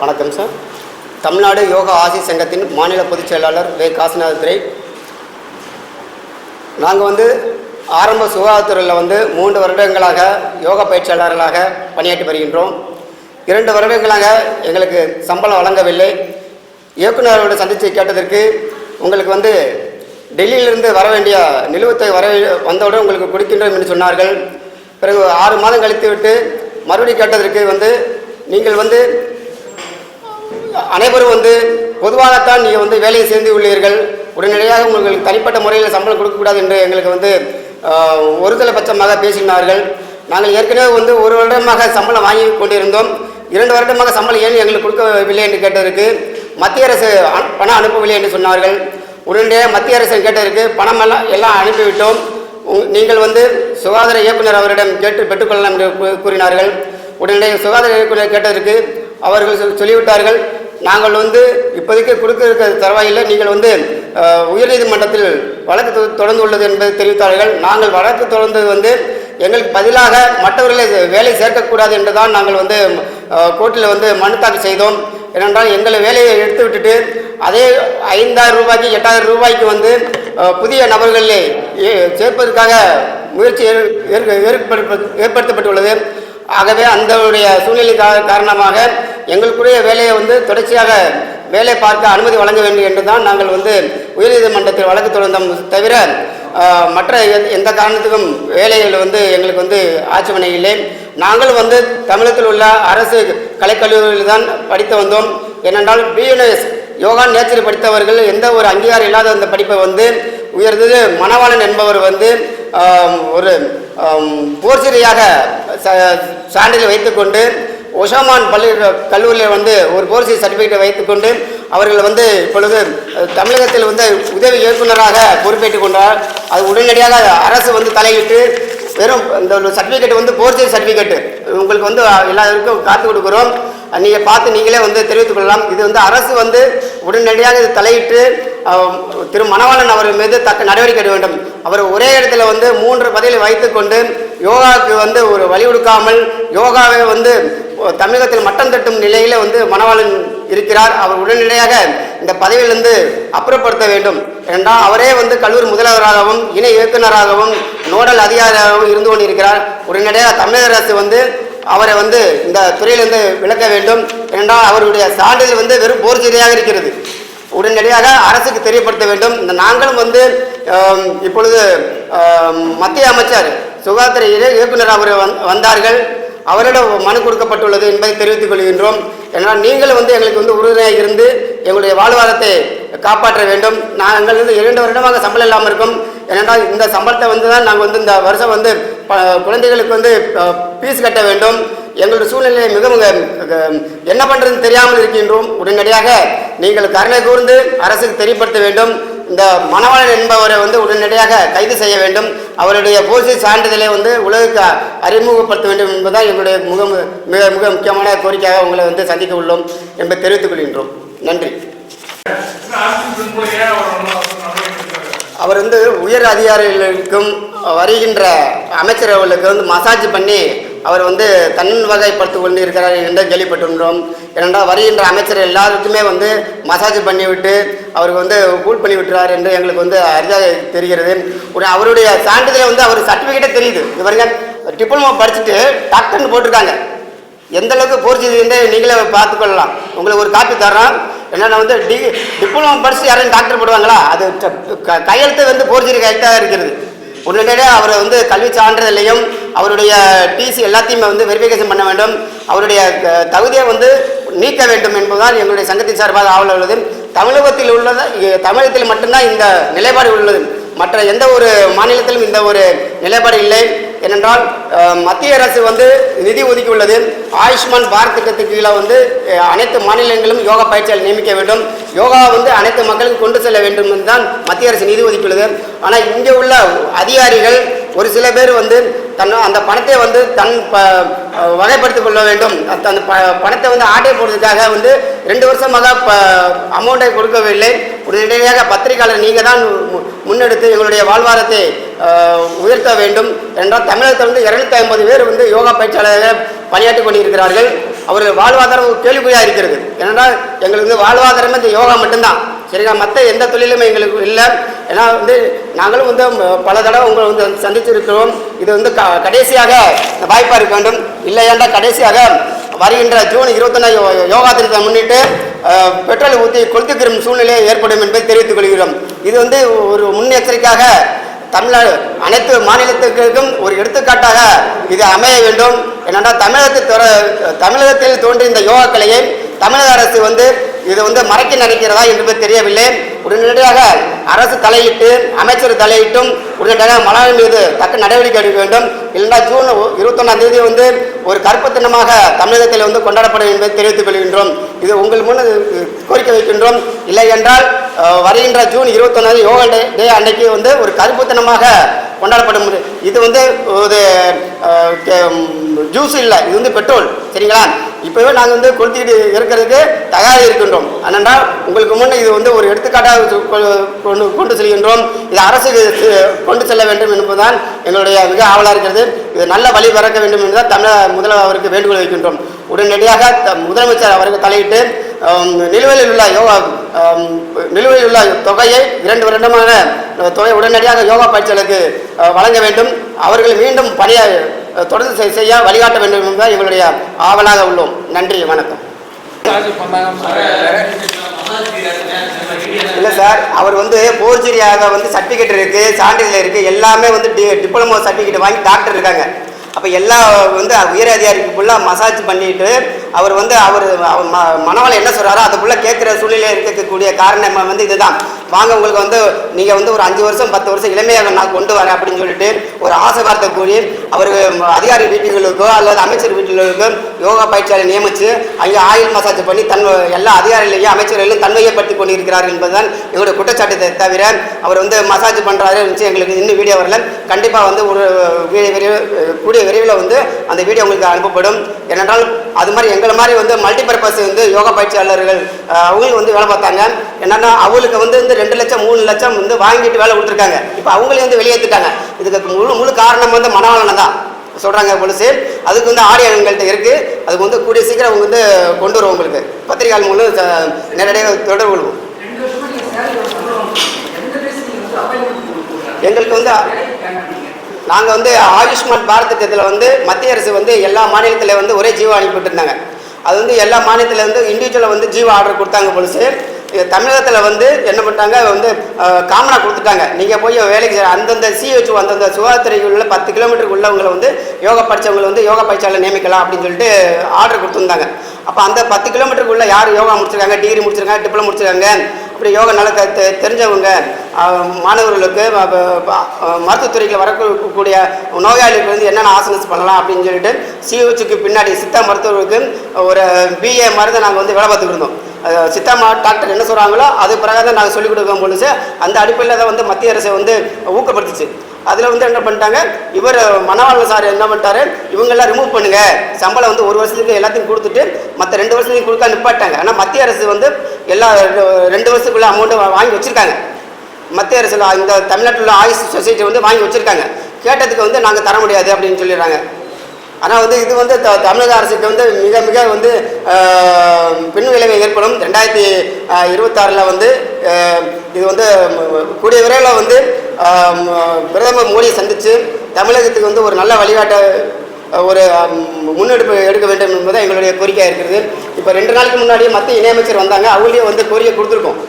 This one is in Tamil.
வணக்கம் சார். தமிழ்நாடு யோகா ஆசி சங்கத்தின் மாநில பொதுச் செயலாளர் வே. காசிநாத துரை. நாங்கள் வந்து ஆரம்ப சுகாதாரத்துறையில் வந்து மூன்று வருடங்களாக யோகா பயிற்சியாளர்களாக பணியாற்றி வருகின்றோம். இரண்டு வருடங்களாக எங்களுக்கு சம்பளம் வழங்கவில்லை. இயக்குநரோட சந்தித்து கேட்டதற்கு உங்களுக்கு வந்து டெல்லியிலிருந்து வர வேண்டிய நிலுவத்தை வர வந்தவுடன் உங்களுக்கு கொடுக்கின்றோம் என்று சொன்னார்கள். பிறகு ஆறு மாதம் கழித்து விட்டு மறுபடியும் கேட்டதற்கு வந்து நீங்கள் வந்து அனைவரும் வந்து பொதுவாகத்தான் நீங்கள் வந்து வேலையை சேர்ந்து உள்ளீர்கள். உடனடியாக உங்களுக்கு தனிப்பட்ட முறையில் சம்பளம் கொடுக்கக்கூடாது என்று எங்களுக்கு வந்து ஒருதலை பட்சமாக பேசினார்கள். நாங்கள் ஏற்கனவே வந்து ஒரு வருடமாக சம்பளம் வாங்கி கொண்டிருந்தோம். இரண்டு வருடமாக சம்பளம் ஏன் எங்களுக்கு கொடுக்கவில்லை என்று கேட்டதற்கு மத்திய அரசு பணம் அனுப்பவில்லை என்று சொன்னார்கள். உடனடியாக மத்திய அரசு கேட்டதற்கு பணம் எல்லாம் எல்லாம் அனுப்பிவிட்டோம். உங்- நீங்கள் வந்து சுகாதார இயக்குனர் அவரிடம் கேட்டு பெற்றுக்கொள்ளலாம் என்று கூறினார்கள். உடனடியாக சுகாதார இயக்குனர் கேட்டதற்கு அவர்கள் சொல்லிவிட்டார்கள். நாங்கள் வந்து இப்போதைக்கு கொடுக்க தரவாயில்லை. நீங்கள் வந்து உயர்நீதிமன்றத்தில் வழக்கு தொடர்ந்து உள்ளது என்பதை தெரிவித்தார்கள். நாங்கள் வழக்கு தொடர்ந்தது வந்து எங்களுக்கு பதிலாக மற்றவர்களை வேலை சேர்க்கக்கூடாது என்று தான் நாங்கள் வந்து கோர்ட்டில் வந்து மனு தாக்கல் செய்தோம். ஏனென்றால் எங்களை வேலையை எடுத்து விட்டுட்டு அதே ஐந்தாயிரம் ரூபாய்க்கு எட்டாயிரம் ரூபாய்க்கு வந்து புதிய நபர்களை சேர்ப்பதற்காக முயற்சி ஏற்படுத்தப்பட்டுள்ளது. ஆகவே அந்தவுடைய சூழ்நிலை கா- காரணமாக எங்களுக்குரிய வேலையை வந்து தொடர்ச்சியாக வேலை பார்க்க அனுமதி வழங்க வேண்டும் என்று தான் நாங்கள் வந்து உயர்நீதிமன்றத்தில் வழக்கு தொடர்ந்தோம். தவிர மற்ற எந்த- எந்த காரணத்துக்கும் வேலைகள் வந்து எங்களுக்கு வந்து ஆட்சேபனை இல்லை. நாங்களும் வந்து தமிழகத்தில் உள்ள அரசு கலைக்கல்லூரியில் தான் படித்து வந்தோம். ஏனென்றால் பிஎன்எஸ் யோகா நேச்சர் படித்தவர்கள் எந்த ஒரு அங்கீகாரம் இல்லாத அந்த படிப்பை வந்து உயர்ந்தது. மணவாளன் என்பவர் வந்து ஒரு போர்ச்சரியாக ச- சான்றிதழ் வைத்துக்கொண்டு ஒஷாமான் பள்ளி கல்லூரியில் வந்து ஒரு போர்சி சர்டிஃபிகேட்டை வைத்துக்கொண்டு அவர்கள் வந்து இப்பொழுது தமிழகத்தில் வந்து உதவி இயக்குனராக பொறுப்பேற்றுக் கொண்டார். அது உடனடியாக அரசு வந்து தலையிட்டு வெறும் இந்த சர்டிஃபிகேட் வந்து போர்ஜரி சர்டிஃபிகேட்டு உங்களுக்கு வந்து எல்லாருக்கும் காத்து கொடுக்குறோம். நீங்கள் பார்த்து நீங்களே வந்து தெரிவித்துக் கொள்ளலாம். இது வந்து அரசு வந்து உடனடியாக இது தலையிட்டு திரு மணவாளன் அவர் மீது தக்க நடவடிக்கை எடுக்க வேண்டும். அவர் ஒரே இடத்துல வந்து மூன்று பதவியில் வைத்துக்கொண்டு யோகாவுக்கு வந்து ஒரு வழி கொடுக்காமல் யோகாவை வந்து தமிழகத்தில் மட்டம் தட்டும் நிலையில் வந்து மணவாளன் இருக்கிறார். அவர் உடனடியாக இந்த பதவியிலிருந்து அப்புறப்படுத்த வேண்டும். ஏனென்றால் அவரே வந்து கல்லூரி முதல்வராகவும் இணை இயக்குநராகவும் நோடல் அதிகாரியாகவும் இருந்து கொண்டிருக்கிறார். உடனடியாக தமிழக அரசு வந்து அவரை வந்து இந்த துறையிலிருந்து விலக்க வேண்டும். ஏனென்றால் அவருடைய சான்றிதழ் வந்து வெறும் போர்ச்செய்தியாக இருக்கிறது. உடனடியாக அரசுக்கு தெரியப்படுத்த வேண்டும். இந்த நாங்களும் வந்து இப்பொழுது மத்திய அமைச்சர் சுகாதார இயக்குனர் அவர் வந்- வந்தார்கள். அவரிடம் மனு கொடுக்கப்பட்டுள்ளது என்பதை தெரிவித்துக் கொள்கின்றோம். ஏன்னால் நீங்கள் வந்து எங்களுக்கு வந்து உறுதுணையாக இருந்து எங்களுடைய வாழ்வாதாரத்தை காப்பாற்ற வேண்டும். நாங்கள் வந்து இரண்டு வருடமாக சம்பளம் இல்லாமல் இருக்கோம். ஏனென்றால் இந்த சம்பளத்தை வந்து தான் நாங்கள் வந்து இந்த வருஷம் வந்து ப- குழந்தைகளுக்கு வந்து ஃபீஸ் கட்ட வேண்டும். எங்களுடைய சூழ்நிலை மிகவும் மிக என்ன பண்ணுறதுன்னு தெரியாமல் இருக்கின்றோம். உடனடியாக நீங்கள் கருணை கூர்ந்து அரசுக்கு தெரியப்படுத்த வேண்டும். இந்த மணவாளன் என்பவரை வந்து உடனடியாக கைது செய்ய வேண்டும். அவருடைய போலீஸ் சான்றிதழை வந்து உலகுக்கு அறிமுகப்படுத்த வேண்டும் என்பதால் எங்களுடைய முக மிக மிக முக்கியமான கோரிக்கையாக உங்களை வந்து சந்திக்க உள்ளோம் என்பதை தெரிவித்துக் கொள்கின்றோம். நன்றி. அவர் வந்து உயர் அதிகாரிகளுக்கும் வருகின்ற அமைச்சரவர்களுக்கு வந்து மசாஜ் பண்ணி அவர் வந்து தன் வகைப்படுத்திக் கொண்டு இருக்கிறார் என்று கேள்விப்பட்டிருந்தோம். ஏனென்றால் வருகின்ற அமைச்சர் எல்லாருக்குமே வந்து மசாஜ் பண்ணிவிட்டு அவருக்கு வந்து கூல் பண்ணி விட்டுறாரு என்று எங்களுக்கு வந்து அரிதாக தெரிகிறது. உடனே அவருடைய சான்றிதழை வந்து அவர் சர்டிஃபிகேட்டே தெரியுது. இவருங்க டிப்ளமோ படிச்சுட்டு டாக்டர்னு போட்டிருக்காங்க. எந்த அளவுக்கு போர்ச்சுது என்று நீங்களே பார்த்துக்கொள்ளலாம் உங்களுக்கு ஒரு காப்பி தர்றோம் என்னென்ன வந்து டி டிப்ளமோ படிச்சு யாரும் டாக்டர் போடுவாங்களா? அது க- கையெழுத்து வந்து போர்ச்சுரி கையெழுத்தாக இருக்கிறது. உடனடியாக அவரை வந்து கல்வி சான்றிதழையும் அவருடைய டிசி எல்லாத்தையுமே வந்து வெரிஃபிகேஷன் பண்ண வேண்டும். அவருடைய தகுதியை வந்து நீக்க வேண்டும் என்பதுதான் எங்களுடைய சங்கத்தின் சார்பாக ஆவல் உள்ளது. தமிழகத்தில் உள்ளது தமிழகத்தில் மட்டும்தான் இந்த நிலைப்பாடு உள்ளது. மற்ற எந்த ஒரு மாநிலத்திலும் இந்த ஒரு நிலைப்பாடு இல்லை. ஏனென்றால் மத்திய அரசு வந்து நிதி ஒதுக்கி உள்ளது ஆயுஷ்மான் பாரத் திட்டத்துக்கு கீழே வந்து அனைத்து மாநிலங்களும் யோகா பயிற்சியாளர் நியமிக்க வேண்டும். யோகா வந்து அனைத்து மக்களுக்கும் கொண்டு செல்ல வேண்டும் என்று தான் மத்திய அரசு நிதி ஒதுக்கியுள்ளது. ஆனால் இங்கே உள்ள அதிகாரிகள் ஒரு சில பேர் வந்து தன் அந்த பணத்தை வந்து தன் ப வகைப்படுத்திக் கொள்ள வேண்டும். அந்த அந்த ப பணத்தை வந்து ஆட்டை போடுறதுக்காக வந்து ரெண்டு வருஷமாக ப அமௌண்ட்டை கொடுக்கவில்லை. உடனடியாக பத்திரிகையாளர் நீங்கள் தான் முன்னெடுத்து எங்களுடைய வாழ்வாரத்தை உயர்த்த வேண்டும் என்றால் தமிழகத்தில் வந்து இரநூத்தி ஐம்பது பேர் வந்து யோகா பயிற்சியாளராக பணியாற்றி கொண்டிருக்கிறார்கள். அவர்கள் வாழ்வாதாரம் ஒரு கேள்விக்குறியாக இருக்கிறது. ஏனென்றால் எங்களுக்கு வந்து வாழ்வாதாரமே இந்த யோகா மட்டும்தான். சரிங்களா? மற்ற எந்த தொழிலுமே எங்களுக்கு இல்லை. ஏன்னா வந்து நாங்களும் வந்து பல தடவை உங்களை வந்து சந்திச்சிருக்கிறோம். இது வந்து க கடைசியாக வாய்ப்பாக இருக்க வேண்டும். இல்லை என்றால் கடைசியாக வருகின்ற ஜூன் இருபத்தொன்னா யோகா தினத்தை முன்னிட்டு பெட்ரோல் ஊற்றி கொளுத்துக்கிற சூழ்நிலை ஏற்படும் என்பதை தெரிவித்துக் கொள்கிறோம். இது வந்து ஒரு முன்னெச்சரிக்கையாக தமிழ்நாடு அனைத்து மாநிலத்திற்கும் ஒரு எடுத்துக்காட்டாக இது அமைய வேண்டும். என்னென்னா தமிழகத்தில் தமிழகத்தில் தோன்றிய இந்த யோகா கலையை தமிழக அரசு வந்து இது வந்து மறைக்க நினைக்கிறதா என்பது தெரியவில்லை. உடனடியாக அரசு தலையிட்டு அமைச்சர் தலையிட்டும் உடனடியாக மலாய் மீது தக்க நடவடிக்கை எடுக்க வேண்டும். இல்லைன்னா ஜூன் இருபத்தொன்னாம் தேதி வந்து ஒரு கருப்பு தினமாக தமிழகத்தில் வந்து கொண்டாடப்படும் என்பதை தெரிவித்துக் கொள்கின்றோம். இது உங்கள் முன் கோரிக்கை வைக்கின்றோம். இல்லை என்றால் வருகின்ற ஜூன் இருபத்தொன்னாவது யோகா டே டே அன்னைக்கு வந்து ஒரு கருப்புத்தனமாக கொண்டாடப்படும். இது வந்து ஒரு ஜூஸ் இல்லை இது வந்து பெட்ரோல் சரிங்களா? இப்போவே நாங்கள் வந்து கொளுத்திக்கிட்டு இருக்கிறதுக்கு தயாராக இருக்கின்றோம். ஆனால் உங்களுக்கு முன்னே இது வந்து ஒரு எடுத்துக்காட்டாக கொ- கொண்டு கொண்டு செல்கின்றோம். இது அரசுக்கு கொண்டு செல்ல வேண்டும் என்பதுதான் எங்களுடைய மிக ஆவலாக இருக்கிறது. இது நல்ல வழி பிறக்க வேண்டும் என்றுதான் தமிழக முதல்வர் அவருக்கு வேண்டுகோள் வைக்கின்றோம். உடனடியாக த- முதலமைச்சர் அவருக்கு தலையிட்டு நிலுவையில் உள்ள யோகா நிலுவையில் உள்ள தொகையை இரண்டு வருடமான தொகை உடனடியாக யோகா பயிற்சிகளுக்கு வழங்க வேண்டும். அவர்கள் மீண்டும் பணியை தொடர்ந்து செய்ய வழிகாட்ட வேண்டும் என்பது எங்களுடைய ஆவலாக உள்ளோம். நன்றி வணக்கம். இல்லை சார் அவர் வந்து போர்ஜரியாக வந்து சர்டிஃபிகேட் இருக்குது சான்றிதழ் இருக்குது எல்லாமே வந்து டி டிப்ளமோ சர்டிஃபிகேட் வாங்கி டாக்டர் இருக்காங்க. அப்போ எல்லா வந்து உயர் அதிகாரிக்கு ஃபுல்லாக மசாஜ் பண்ணிட்டு அவர் வந்து அவர் அவர் ம மனவளை என்ன சொல்கிறாரோ அதுக்குள்ளே கேட்குற சூழ்நிலை இருக்கக்கூடிய காரணம் வந்து இதுதான். வாங்க உங்களுக்கு வந்து நீங்கள் வந்து ஒரு அஞ்சு வருஷம் பத்து வருஷம் இளமையாக நான் கொண்டு வரேன் அப்படின்னு சொல்லிட்டு ஒரு ஆசை வார்த்தை கூறி அவர் அதிகாரி வீட்டுகளுக்கோ அல்லது அமைச்சர் வீட்டுகளுக்கோ யோகா பயிற்சியாளர் நியமித்து அங்கே ஆயில் மசாஜ் பண்ணி தன் எல்லா அதிகாரிகளையும் அமைச்சர்களையும் தன்மையப்படுத்தி கொண்டிருக்கிறார் என்பதுதான் எங்களுடைய குற்றச்சாட்டு தவிர அவர் வந்து மசாஜ் பண்ணுறாரு இருந்துச்சு எங்களுக்கு இன்னும் வீடியோ வரல. கண்டிப்பாக வந்து ஒரு வீடியோ விரைவில் கூடிய விரைவில் வந்து அந்த வீடியோ உங்களுக்கு அனுப்பப்படும். ஏனென்றால் அது மாதிரி எங்களை மாதிரி வந்து மல்டிபர்பஸ் வந்து யோகா பயிற்சியாளர்கள் அஹ், அவங்களுக்கு வந்து வேலை பார்த்தாங்க. என்னென்னா அவங்களுக்கு வந்து இந்த ரெண்டு லட்சம் மூணு லட்சம் வந்து வாங்கிட்டு வேலை கொடுத்துருக்காங்க. இப்போ அவங்களையும் வந்து வெளியேற்றிட்டாங்க இதுக்கு முழு முழு காரணம் வந்து மனவளனை தான். சொல்கிறாங்க போலீஸு. அதுக்கு வந்து ஆடியோ எங்கள்கிட்ட இருக்குது அதுக்கு வந்து கூடிய சீக்கிரம் அவங்க வந்து கொண்டு வருவோம் உங்களுக்கு. பத்திரிகையாளர் மூலம் நேரடியாக தொடர்பு கொள்வோம். எங்களுக்கு வந்து நாங்கள் வந்து ஆயுஷ்மான் பாரத் திட்டத்தில் வந்து மத்திய அரசு வந்து எல்லா மாநிலத்தில் வந்து ஒரே ஜீவோ அனுப்பிட்டு இருந்தாங்க அது வந்து எல்லா மாநிலத்திலேருந்து இண்டிவிஜுவலாக வந்து ஜீவோ ஆர்டர் கொடுத்தாங்க போலீஸு தமிழகத்தில் வந்து என்ன பண்ணிட்டாங்க? வந்து காமனாக கொடுத்துட்டாங்க. நீங்கள் போய் வேலைக்கு அந்தந்த சிஹெச் அந்தந்த சுகாதாரத்துறையில் பத்து கிலோமீட்டருக்கு உள்ளவங்களை வந்து யோகா படித்தவங்களை வந்து யோகா பயிற்சியாளர் நியமிக்கலாம் அப்படின்னு சொல்லிட்டு ஆர்டர் கொடுத்துருந்தாங்க. அப்போ அந்த பத்து கிலோமீட்டருக்குள்ளே யார் யோகா முடிச்சிருக்காங்க? டிகிரி முடிச்சிருக்காங்க? டிப்ளமோ முடிச்சிருக்காங்க? இப்படி யோகா நல்லா தெ- தெரிஞ்சவங்க மாணவர்களுக்கு மருத்துவத்துறையில் வரக்கூடிய நோயாளிகளுக்கு வந்து என்னென்ன ஆசனஸ் பண்ணலாம் அப்படின்னு சொல்லிட்டு சிஹெச்சுக்கு பின்னாடி சித்தா மருத்துவருக்கு ஒரு பிஏ மருந்து நாங்கள் வந்து வேலை பார்த்துக்கிட்டு இருந்தோம். சித்தா மா டாக்டர் என்ன சொல்கிறாங்களோ அது பிரகாரம் தான் நாங்கள் சொல்லிக் கொடுக்க பொழுது அந்த அடிப்படையில் தான் வந்து மத்திய அரசு வந்து ஊக்கப்படுத்துச்சு. அதில் வந்து என்ன பண்ணிட்டாங்க? இவர் மணவாளன் சார் என்ன பண்ணிட்டாரு? இவங்கெல்லாம் ரிமூவ் பண்ணுங்கள் சம்பளம் வந்து ஒரு வருஷத்துக்கு எல்லாத்தையும் கொடுத்துட்டு மற்ற ரெண்டு வருஷத்துக்கு கொடுக்க நிப்பாட்டாங்க. ஆனால் மத்திய அரசு வந்து எல்லா ரெண்டு- வருஷத்துக்குள்ளே அமௌண்ட்டை அமௌண்ட்டு வாங்கி வச்சிருக்காங்க. மத்திய அரசில் இந்த தமிழ்நாட்டில் உள்ள ஆயுஷ் சொசைட்டி வந்து வாங்கி வச்சுருக்காங்க. கேட்டதுக்கு வந்து நாங்கள் தர முடியாது அப்படின்னு சொல்லிடுறாங்க. ஆனால் வந்து இது வந்து த தமிழக அரசுக்கு வந்து மிக மிக வந்து பின் விளைவு ஏற்படும். ரெண்டாயிரத்தி இருபத்தாறில் வந்து இது வந்து கூடிய விரைவில் வந்து பிரதமர் மோடியை சந்தித்து தமிழகத்துக்கு வந்து ஒரு நல்ல வழிகாட்ட ஒரு முன்னெடுப்பு எடுக்க வேண்டும் என்பது எங்களுடைய கோரிக்கையாக இருக்கிறது. இப்போ ரெண்டு நாளைக்கு முன்னாடியே மத்திய இணையமைச்சர் வந்தாங்க. அவங்களையும் வந்து கோரிக்கை கொடுத்துருக்கோம்.